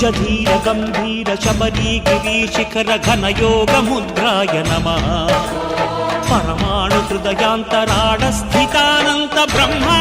నిజ ధీర గంభీర శబరీ గిరీశిఖర ఘనయోగ ముద్రాయ నమ. పరమాణు హృదయాంతరాడ స్థితానంత బ్రహ్మా